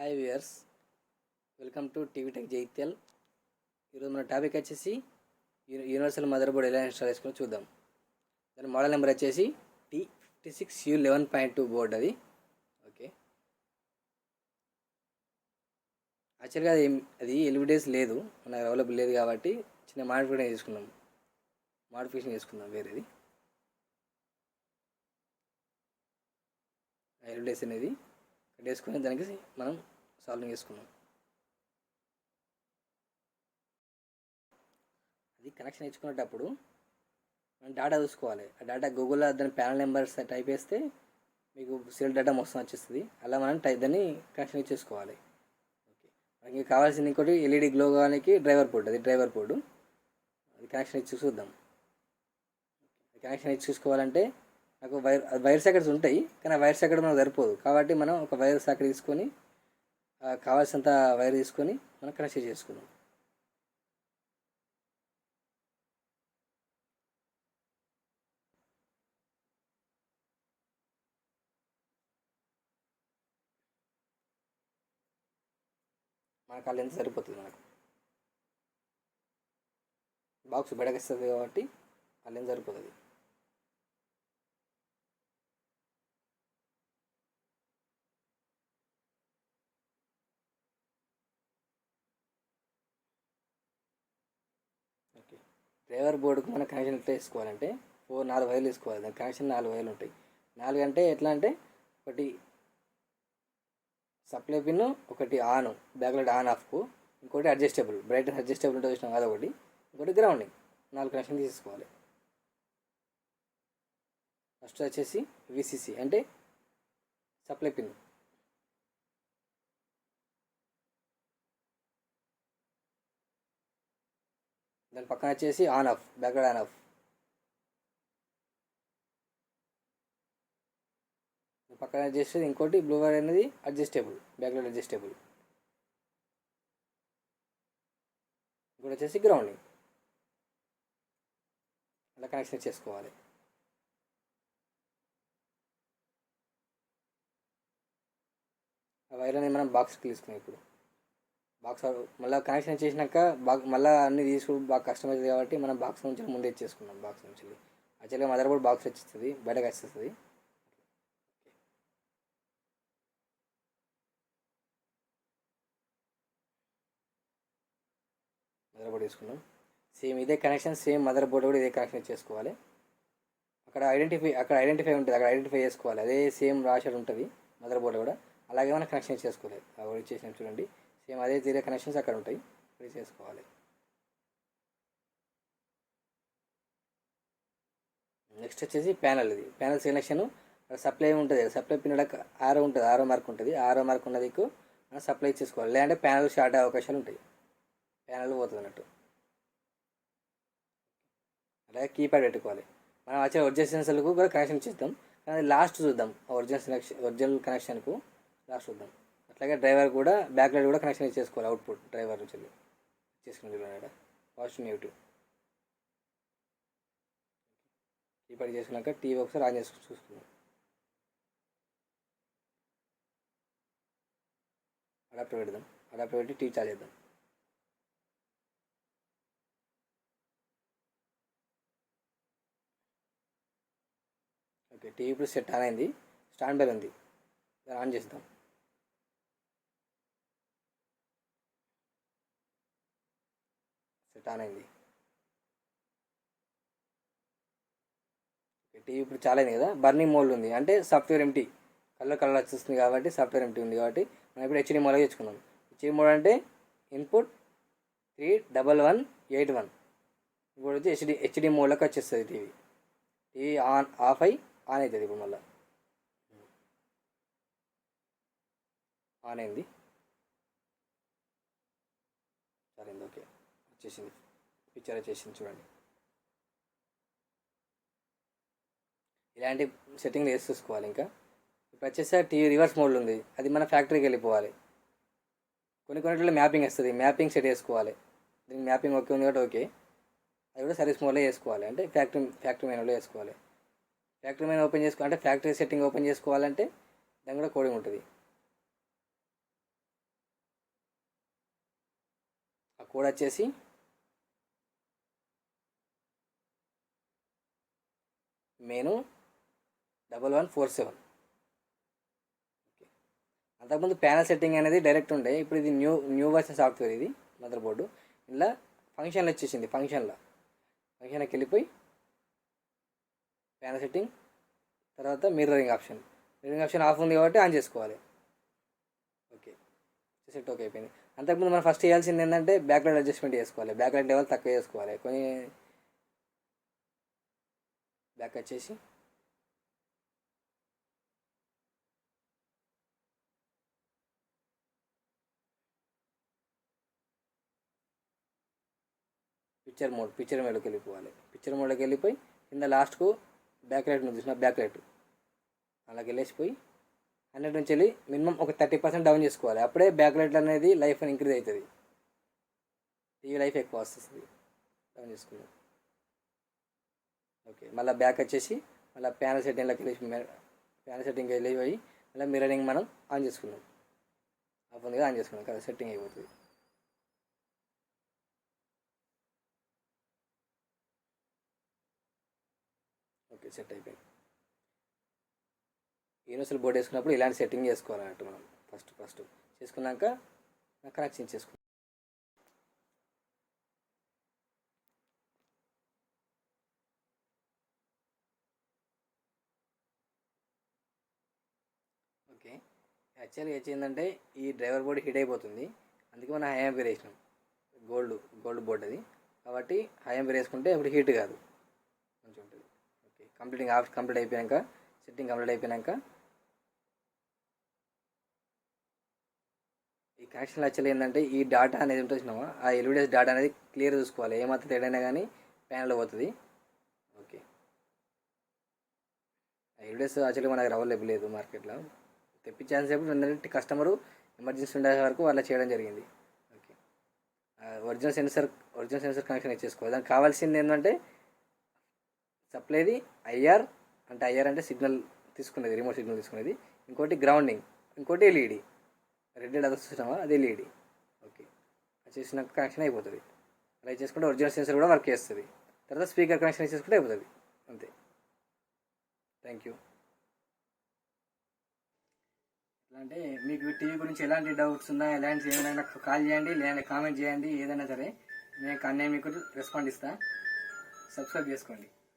Hi viewers welcome to TV tech Jaityal ఈరోజు మన topic వచ్చేసి యూ- యూనివర్సల్ మదర్ బోర్డ్ ఎలా ఇన్స్టాల్ చేసుకుని చూద్దాం. దాని మోడల్ నెంబర్ వచ్చేసి T fifty six U eleven point two board అది ఓకే యాక్చువల్గా అది అది ఎలివిడేస్ లేదు మనకు అవైలబుల్ లేదు కాబట్టి చిన్న మాడిఫికేషన్ చేసుకున్నాం మాడిఫికేషన్ చేసుకుందాం వేరేది ఎలివిడేస్ అనేది వేసుకుని దానికి మనం సాల్వింగ్ చేసుకున్నాం. అది కనెక్షన్ ఇచ్చుకునేటప్పుడు మనం డేటా చూసుకోవాలి. ఆ డేటా గూగుల్లో దాని ప్యానల్ నెంబర్స్ టైప్ చేస్తే మీకు సీరియల్ డేటా మొత్తం వచ్చేస్తుంది. అలా మనం టైప్ దాన్ని కనెక్షన్ ఇచ్చేసుకోవాలి. ఓకే. మనకి కావాల్సింది ఇంకోటి ఎల్ఈడి గ్లో కావడానికి డ్రైవర్ పోర్ట్ అది డ్రైవర్ పోర్డు అది కనెక్షన్ ఇచ్చి చూద్దాం. కనెక్షన్ ఇచ్చి చూసుకోవాలంటే నాకు వైర్ వైర్ సాకెట్స్ ఉంటాయి కానీ ఆ వైర్ సాకెట్ మనకు సరిపోదు. కాబట్టి మనం ఒక వైర్ సాకెట్ తీసుకొని కావాల్సినంత వైర్ తీసుకొని మనం కనెక్ట్ చేసుకున్నాం మనకు కాళ్ళు ఎంత సరిపోతుంది మనకు. బాక్స్ బెడకిస్తుంది కాబట్టి ఆ ఎంత సరిపోతుంది. డ్రైవర్ బోర్డుకు మన కనెక్షన్ ఎట్లా వేసుకోవాలంటే ఫోర్ నాలుగు వైర్లు వేసుకోవాలి దాని కనెక్షన్ నాలుగు వైర్లు ఉంటాయి. నాలుగు అంటే ఎట్లా అంటే ఒకటి సప్లై పిన్ ఒకటి ఆన్ బ్యాక్లైట్ ఆన్ ఆఫ్కు ఇంకోటి అడ్జస్టబుల్ బ్రైట్నెస్ అడ్జస్టబుల్ ఉంటుంది చూసినాం అదొకటి ఇంకోటి గ్రౌండింగ్ నాలుగు కనెక్షన్ తీసుకోవాలి. ఫస్ట్ వచ్చేసి విసిసి అంటే సప్లై పిన్ దాని పక్కన వచ్చేసి on off backlight on off. పక్కన అడ్జస్ట్ ఇంకోటి బ్లూ వైర్ అనేది అడ్జస్టబుల్ బ్యాక్లైట్ అడ్జస్టబుల్. ఇంకోటి వచ్చేసి గ్రౌండింగ్. అలా కనెక్షన్ చేసుకోవాలి. ఆ వైర్ అనేది మనం బాక్స్కి తీసుకున్నాం ఇప్పుడు. బాక్స్ మళ్ళీ కనెక్షన్ చేసినాక బాక్ మళ్ళీ అన్ని తీసుకు బాగా కష్టం అవుతుంది కాబట్టి మనం బాక్స్ నుంచి ముందే ఇచ్చేసుకున్నాం బాక్స్ నుంచి. యాక్చువల్గా మదర్ బోర్డ్ బాక్స్ వచ్చేస్తుంది బయటకు వచ్చేస్తుంది. మదర్ బోర్డ్ తీసుకున్నాం. సేమ్ ఇదే కనెక్షన్ సేమ్ మదర్ బోర్డ్ కూడా ఇదే కనెక్షన్ చేసుకోవాలి. అక్కడ ఐడెంటిఫై అక్కడ ఐడెంటిఫై ఉంటుంది అక్కడ ఐడెంటిఫై చేసుకోవాలి. అదే సేమ్ రాషర్ ఉంటుంది మదర్ బోర్డ్ కూడా. అలాగే మనం కనెక్షన్ చేసుకోవాలి. అవి ఇచ్చేసినాం చూడండి. సేమ్ అదే తీరే కనెక్షన్స్ అక్కడ ఉంటాయి. ఫ్రీ చేసుకోవాలి. నెక్స్ట్ వచ్చేసి ప్యానల్ ఇది. ప్యానల్ సెలెక్షన్ సప్లై ఉంటుంది సప్లై పిన్ ఆరో ఉంటుంది ఆరో మార్క్ ఉంటుంది. ఆరో మార్క్ ఉన్నది మనం సప్లై చేసుకోవాలి లేదంటే ప్యానల్ షార్ట్ అయ్యే అవకాశాలు ఉంటాయి. ప్యానల్ పోతుంది అన్నట్టు. అలాగే కీప్యాడ్ పెట్టుకోవాలి. మనం వచ్చే ఒరిజినల్ సెన్సర్లకు కూడా కనెక్షన్ ఇచ్చిద్దాం. కానీ లాస్ట్ చూద్దాం. ఒరిజినల్ కనెక్షన్ ఒరిజినల్ కనెక్షన్కు లాస్ట్ చూద్దాం. అట్లాగే డ్రైవర్ కూడా బ్యాక్ లైట్ కూడా కనెక్షన్ ఇచ్చేసుకోవాలి అవుట్పుట్ డ్రైవర్ నుంచి ఇచ్చేసుకుని పాజిటివ్ నెగిటివ్ కీప్యాడ్ చేసుకున్నాక టీవీ ఒకసారి ఆన్ చేసుకుని చూసుకున్నాం అడాప్టర్ పెడదాం. అడాప్టర్ పెట్టి టీవీ చార్జ్ చేద్దాం. ఓకే టీవీ ఇప్పుడు సెట్ ఆన్ అయింది. స్టాండ్ బై ఉంది. దాన్ని ఆన్ చేద్దాం ఆన్ అయింది. టీవీ ఇప్పుడు చాలా అయింది కదా? బర్నింగ్ మోల్డ్ ఉంది. అంటే సాఫ్ట్వేర్ ఎంటీ కలర్ కలర్ వచ్చేస్తుంది కాబట్టి సాఫ్ట్వేర్ ఎంటీ ఉంది కాబట్టి మనం ఇప్పుడు హెచ్డి మోడ్ తెచ్చుకున్నాం హెచ్డి మోడ్ అంటే input three double one eight one ఇప్పుడు వచ్చి హెచ్డి హెచ్డి మోడ్లోకి వచ్చేస్తుంది టీవీ. టీవీ ఆన్ ఆఫ్ అయి ఆన్ అవుతుంది ఇప్పుడు మళ్ళీ. ఆన్ అయింది. సరైంది ఓకే. చేసింది. పిక్చర్ చేసింది చూడండి. ఇలాంటి సెట్టింగ్లు వేసి చూసుకోవాలి ఇంకా? ఇప్పుడు వచ్చేసరికి టీవీ రివర్స్ మోడ్లో ఉంది. అది మన ఫ్యాక్టరీకి వెళ్ళిపోవాలి. కొన్ని కొన్నిట్లో మ్యాపింగ్ వస్తుంది. మ్యాపింగ్ సెట్ చేసుకోవాలి. దీనికి మ్యాపింగ్ ఓకే ఉంది కాబట్టి ఓకే అది కూడా సర్వీస్ మోడ్లో వేసుకోవాలి అంటే ఫ్యాక్టరీ ఫ్యాక్టరీ మెనూలో వేసుకోవాలి ఫ్యాక్టరీ మెయిన్ ఓపెన్ చేసుకో అంటే ఫ్యాక్టరీ సెట్టింగ్ ఓపెన్ చేసుకోవాలంటే దాని కూడా కోడింగ్ ఉంటుంది. ఆ కోడ్ వచ్చేసి menu double one four seven. అంతకుముందు ప్యానల్ సెట్టింగ్ అనేది డైరెక్ట్ ఉండే ఇప్పుడు ఇది న్యూ న్యూ వర్షన్ సాఫ్ట్వేర్ ఇది మదర్ బోర్డు. ఇలా ఫంక్షన్లో వచ్చేసింది ఫంక్షన్లో. ఫంక్షన్కి వెళ్ళిపోయి ప్యానల్ సెట్టింగ్ తర్వాత mirroring option. Mirroring option off ఉంది కాబట్టి ఆన్ చేసుకోవాలి. ఓకే. సెట్ ఓకే అయిపోయింది. అంతకుముందు మనం ఫస్ట్ చేయాల్సింది ఏంటంటే బ్యాక్లైట్ అడ్జస్ట్మెంట్ చేసుకోవాలి. బ్యాక్లైట్ లెవెల్ తక్కువ చేసుకోవాలి. కొన్ని బ్యాక్ వచ్చేసి. పిక్చర్ మోడ్ పిక్చర్ మోడ్కి వెళ్ళిపోవాలి. పిక్చర్ మోడ్కి వెళ్ళిపోయి కింద లాస్ట్కు బ్యాక్ లైట్ ఉంది చూసిన బ్యాక్ లైట్ అలాగే వెళ్ళేసిపోయి హండ్రెడ్ నుంచి వెళ్ళి మినిమం ఒక థర్టీ పర్సెంట్ డౌన్ చేసుకోవాలి. అప్పుడే బ్యాక్ లైట్ అనేది లైఫ్ ఇంక్రీజ్ అవుతుంది. టీవీ లైఫ్ ఎక్కువ వస్తుంది. డౌన్ చేసుకున్నాం ఓకే మళ్ళీ బ్యాక్ వచ్చేసి మళ్ళీ ప్యానల్ సెట్టింగ్లోకి వెళ్ళి ప్యానల్ సెట్టింగ్కి వెళ్ళి పోయి మళ్ళీ మిర్రరింగ్ మనం ఆన్ చేసుకున్నాం. ఆఫ్ ఉంది కదా ఆన్ చేసుకున్నాం కదా సెట్టింగ్ అయిపోతుంది. ఓకే సెట్ అయిపోయింది. యూనివర్సల్ బోర్డు వేసుకున్నప్పుడు ఇలాంటి సెట్టింగ్ చేసుకోవాలన్నట్టు మనం ఫస్ట్ ఫస్ట్ చేసుకున్నాక కనెక్షన్ చేసుకుంటాం ఓకే. యాక్చువల్గా ఏంటంటే ఈ డ్రైవర్ బోర్డు హీట్ అయిపోతుంది. అందుకే మనం హై ఎంపీర్ వేసినాం. గోల్డ్ గోల్డ్ బోర్డ్ అది. కాబట్టి హై ఎంపీర్ వేసుకుంటే ఇప్పుడు హీట్ కాదు. మంచిగా ఉంటుంది. ఓకే. కంప్లీటింగ్ ఆఫ్ కంప్లీట్ అయిపోయాక సెట్టింగ్ కంప్లీట్ అయిపోయాక ఈ కనెక్షన్ యాక్చువల్ ఏంటంటే ఈ డాటా అనేది ఉంటుంది చూసినామా ఆ ఎల్విడిఎస్ డాటా అనేది క్లియర్ చూసుకోవాలి. ఏమాత్రం తేడైనా కానీ ప్యానల్ పోతుంది. ఓకే. ఎల్విడిఎస్ యాక్చువల్లీ మనకు అవైలబుల్ లేదు మార్కెట్లో. తెప్పించేసేపు ఏంటంటే కస్టమరు ఎమర్జెన్సీ ఉండే వరకు అలా చేయడం జరిగింది. Okay. Original sensor original sensor connection ఇచ్చేసుకోవాలి. దానికి కావాల్సింది ఏంటంటే సప్లైది ఐఆర్ అంటే ఐఆర్ అంటే సిగ్నల్ తీసుకునేది రిమోట్ సిగ్నల్ తీసుకునేది. ఇంకోటి గ్రౌండింగ్ ఇంకోటి ఎల్ఈడి. రెడ్ అది చూసినామా అది ఎల్ఈడి. ఓకే. అది చేసినాక కనెక్షన్ అయిపోతుంది. అలా చేసుకుంటే ఒరిజినల్ సెన్సర్ కూడా వర్క్ చేస్తుంది. తర్వాత స్పీకర్ కనెక్షన్ ఇచ్చేసుకుంటే అయిపోతుంది. అంతే. థ్యాంక్ యూ ఎట్లా అంటే మీకు టీవీ గురించి ఎలాంటి డౌట్స్ ఉన్నా ఎలాంటి ఏమైనా కాల్ చేయండి లేదంటే కామెంట్ చేయండి ఏదైనా సరే నేను అన్నీ మీకు రెస్పాండ్ ఇస్తా. సబ్స్క్రైబ్ చేసుకోండి.